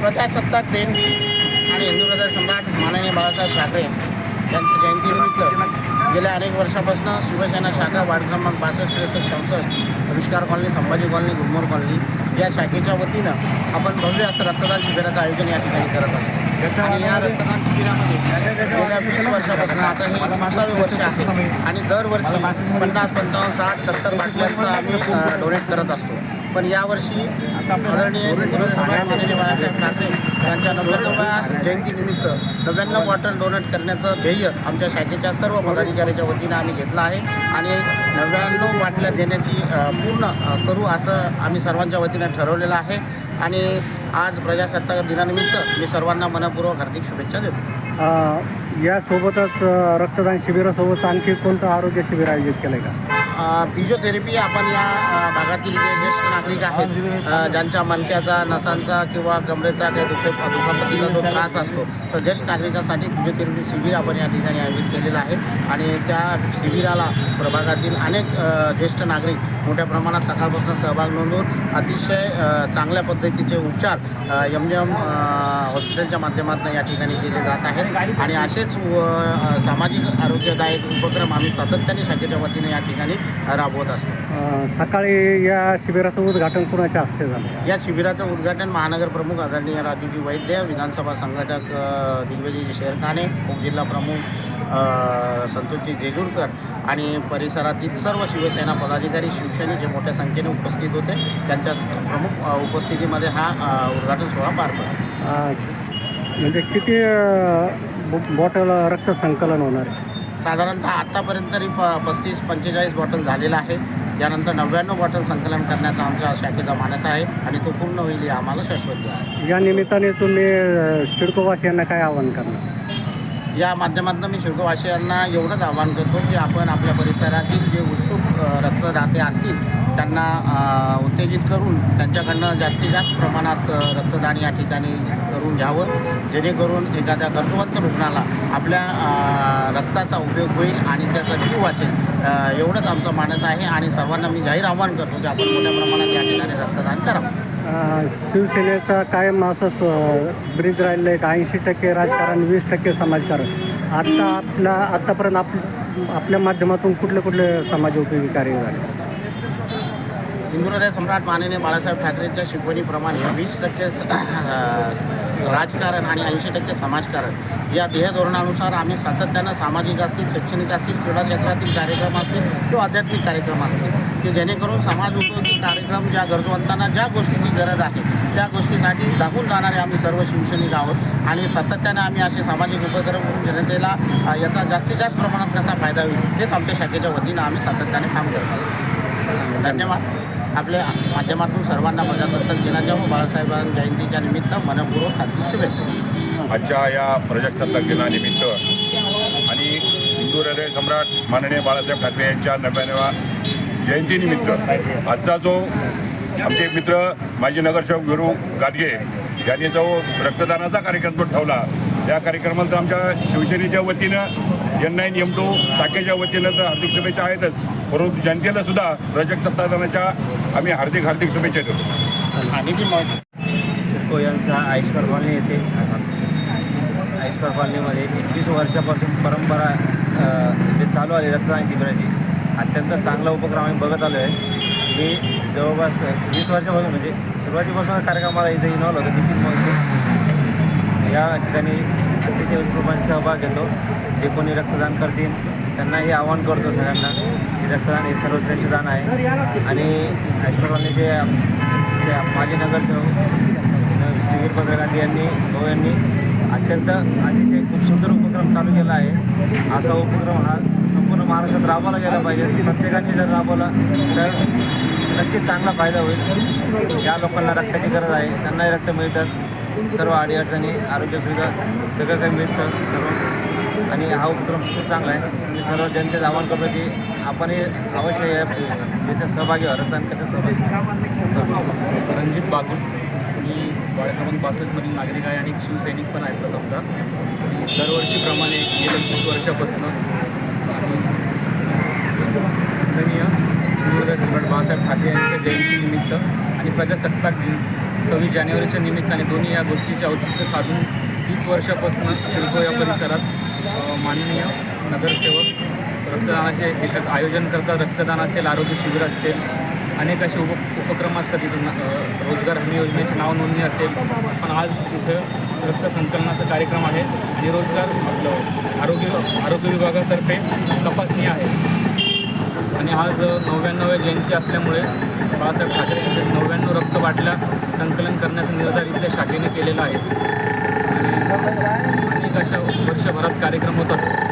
प्रजासत्ताक दिन आणि हिंदू हृदय सम्राट माननीय बाळासाहेब ठाकरे यांच्या जयंतीनिमित्त गेल्या अनेक वर्षापासून शिवसेना शाखा वार्ड क्रमांक बासष्ट त्रेसष्ट चौसष्ट आविष्कार colony Sambhaji colony Gurmor colony या शाखेच्या वतीनं आपण भव्य असं रक्तदान शिबिराचं आयोजन या ठिकाणी करत असतो. आणि या रक्तदान शिबिरामध्ये गेल्या वीस वर्षापासून आता हे विसावे वर्ष आहे. आणि दरवर्षी पन्नास पंचावन्न साठ सत्तर बाटल्यांचं आम्ही डोनेट करत असतो. पण यावर्षी आदरणीय माननीय बाळासाहेब ठाकरे यांच्या नव्याण्णव्या जयंतीनिमित्त नव्याण्णव बॉटल डोनेट करण्याचं ध्येय आमच्या शाखेच्या सर्व पदाधिकाऱ्याच्या वतीनं आम्ही घेतलं आहे. आणि नव्याण्णव बाटल्या देण्याची पूर्ण करू असं आम्ही सर्वांच्या वतीनं ठरवलेलं आहे. आणि आज प्रजासत्ताक दिनानिमित्त मी सर्वांना मनपूर्वक हार्दिक शुभेच्छा देतो. यासोबतच रक्तदान शिबिरासोबत आणखी कोणतं आरोग्य शिबिर आयोजित केलं आहे का? फिजिओथेरपी आपण या भागातील जे ज्येष्ठ नागरिक आहेत ज्यांच्या मणक्याचा नसांचा किंवा कमरेचा काही दुखे दुखापतीचा जो त्रास असतो तर ज्येष्ठ नागरिकांसाठी फिजिओथेरपी शिबिर आपण या ठिकाणी आयोजित केलेलं आहे. आणि त्या शिबिराला प्रभागातील अनेक ज्येष्ठ नागरिक मोठ्या प्रमाणात सकाळपासून सहभाग नोंदवून अतिशय चांगल्या पद्धतीचे उपचार एम एम हॉस्पिटलच्या माध्यमातून या ठिकाणी केले जात आहेत. आणि असेच सामाजिक आरोग्यदायक उपक्रम आम्ही सातत्याने शाखेच्या वतीने या ठिकाणी राबवत असतो. अ, सकाळी या शिबिराचं उद्घाटन कुणाच्या हस्ते झालं? या शिबिराचं उद्घाटन महानगर प्रमुख आदरणीय राजूजी वैद्य विधानसभा संघटक अ, दिग्विजयजी शेरखाने उपजिल्हा प्रमुख अ, संतोषजी जेजूरकर आणि परिसरातील सर्व शिवसेना पदाधिकारी शिवसैनिक हे मोठ्या संख्येने उपस्थित होते. त्यांच्या प्रमुख अ, उपस्थितीमध्ये हा अ, उद्घाटन सोहळा पार पडला. अ, म्हणजे किती अ, बो- बॉटल रक्त संकलन होणार आहे? साधारणतः आत्तापर्यंत तरी प पस्तीस पंचेचाळीस बॉटल झालेला आहे. यानंतर नव्याण्णव बॉटल संकलन करण्याचा आमच्या शाखेचा मानस आहे आणि तो पूर्ण होईल आम्हाला शाश्वत आहे. या निमित्ताने तुम्ही सिडकोवासियांना काय आवाहन करणार? या माध्यमातून मी शुल्कवासियांना एवढंच आवाहन करतो की आपण आपल्या परिसरातील जे उत्सुक रक्तदाते असतील त्यांना उत्तेजित करून त्यांच्याकडनं जास्तीत जास्त प्रमाणात रक्तदान या ठिकाणी करून घ्यावं. जेणेकरून एखाद्या गरजवंत रुग्णाला आपल्या रक्ताचा उपयोग होईल आणि त्याचा जीव वाचेल. एवढंच आमचं मानस आहे आणि सर्वांना मी जाहीर आवाहन करतो की आपण मोठ्या प्रमाणात या ठिकाणी रक्तदान करावं. शिवसेनेचा कायम असं ब्रीद राहिलं आहे का? ऐंशी टक्के राजकारण वीस टक्के समाजकारण. आत्ता आपला आत्तापर्यंत आप आपल्या माध्यमातून कुठले कुठले समाज उपयोगी कार्य झाले? हिंदू सम्राट माननीय बाळासाहेब ठाकरेंच्या शिकवणीप्रमाणे वीस टक्के राजकारण आणि ऐंशी टक्के समाजकारण. या ध्येय धोरणानुसार आम्ही सातत्यानं सामाजिक असतील शैक्षणिक असतील क्रीडा क्षेत्रातील कार्यक्रम असतील किंवा आध्यात्मिक कार्यक्रम असतील की जेणेकरून समाज उपयोगी कार्यक्रम ज्या गरजवंतांना ज्या गोष्टीची गरज आहे त्या गोष्टीसाठी दाखवून जाणारे आम्ही सर्व शिवसैनिक आहोत. आणि सातत्यानं आम्ही असे सामाजिक उपक्रम करून जनतेला याचा जास्तीत जास्त प्रमाणात कसा फायदा होईल हेच आमच्या शाखेच्या वतीनं आम्ही सातत्याने काम करत असतो. धन्यवाद. आपल्या माध्यमातून सर्वांना प्रजासत्ताक दिनाच्या व बाळासाहेब जयंतीच्या निमित्त मनपूर्वक हार्दिक शुभेच्छा. आजच्या या प्रजासत्ताक दिनानिमित्त आणि सम्राट माननीय बाळासाहेब ठाकरे यांच्या नव्याण्णवा जयंतीनिमित्त आजचा जो आमचे मित्र माजी नगरसेवक गुरु गाडगे यांनी जो रक्तदानाचा कार्यक्रम जो ठेवला त्या कार्यक्रमात आमच्या शिवसेनेच्या वतीनं एन नाईन एम टू शाखेच्या वतीनं तर हार्दिक शुभेच्छा आहेतच. परंतु जनतेला सुद्धा प्रजक सत्तादानाच्या आम्ही हार्दिक हार्दिक शुभेच्छा देतो. आणि ती मग? सिडको यांचा आईस्कर कॉलनी येथे आईस्कर कॉलनीमध्ये एकवीस वर्षापासून परंपरा जे चालू आली रक्तदान शिबिराची अत्यंत चांगला उपक्रम आम्ही बघत आलो आहे मी जवळपास वीस वर्षापासून म्हणजे सुरुवातीपासून कार्यक्रमाला इथे इन्व्हॉल्व होतो नितीन मोहिते. या ठिकाणी अतिशय उत्स्फूर्तपणे सहभाग घेतो. जे कोणी रक्तदान करतील त्यांनाही आवाहन करतो सगळ्यांना. की रक्तदान हे सर्वश्रेष्ठ दान आहे. आणि ऐश्वरांनी जे ते माजी नगरसेवक श्री वीरभद्र गांधी यांनी भाऊ यांनी अत्यंत अतिशय खूप सुंदर उपक्रम चालू केला आहे. असा उपक्रम हा संपूर्ण महाराष्ट्रात राबवला गेला पाहिजे. प्रत्येकाने जर राबवला तर नक्कीच चांगला फायदा होईल. ज्या लोकांना रक्ताची गरज आहे. त्यांनाही रक्त मिळतात सर्व अडीअडचणी आरोग्य सुविधा सगळं काही मिळतं सर्व. आणि हा उपक्रम खूप चांगला आहे. मी सर्व जनतेचं आवाहन करतो की आपणही अवश्य या सहभागी व्हा रक्तदान सहभागी रणजित बागुल मी वाडा क्रमांक बासष्टमधील नागरिक आहे आणि शिवसैनिक पण आहे प्रथमतः दरवर्षीप्रमाणे गेल्या वीस वर्षापासून माननीय हिंदुहृदय बाळासाहेब ठाकरे यांच्या जयंतीनिमित्त आणि प्रजासत्ताक दिन सव्वीस जानेवारीच्या निमित्ताने दोन्ही या गोष्टीचे औचित्य साधून वीस वर्षापासून सिडको या परिसरात माननीय नगरसेवक रक्तदानाचे एक आयोजन करतात. रक्तदान असेल आरोग्य शिबिर असतील. अनेक असे उप उपक्रम असतात तिथून रोजगार हमी योजनेची नाव नोंदणी असेल. पण आज इथं रक्त संकलनाचा कार्यक्रम आहे आणि रोजगार आपलं आरोग्य आरोग्य विभागातर्फे तपासणी आहे. आणि आज नव्याण्णव्या जयंती असल्यामुळे बाळासाहेब ठाकरे यांचे नव्याण्णव रक्त बाटल्या संकलन करण्याचा निर्धार इथल्या शाखेने केलेला आहे. आणि अनेक अशा वर्षभरात कार्यक्रम होत असतो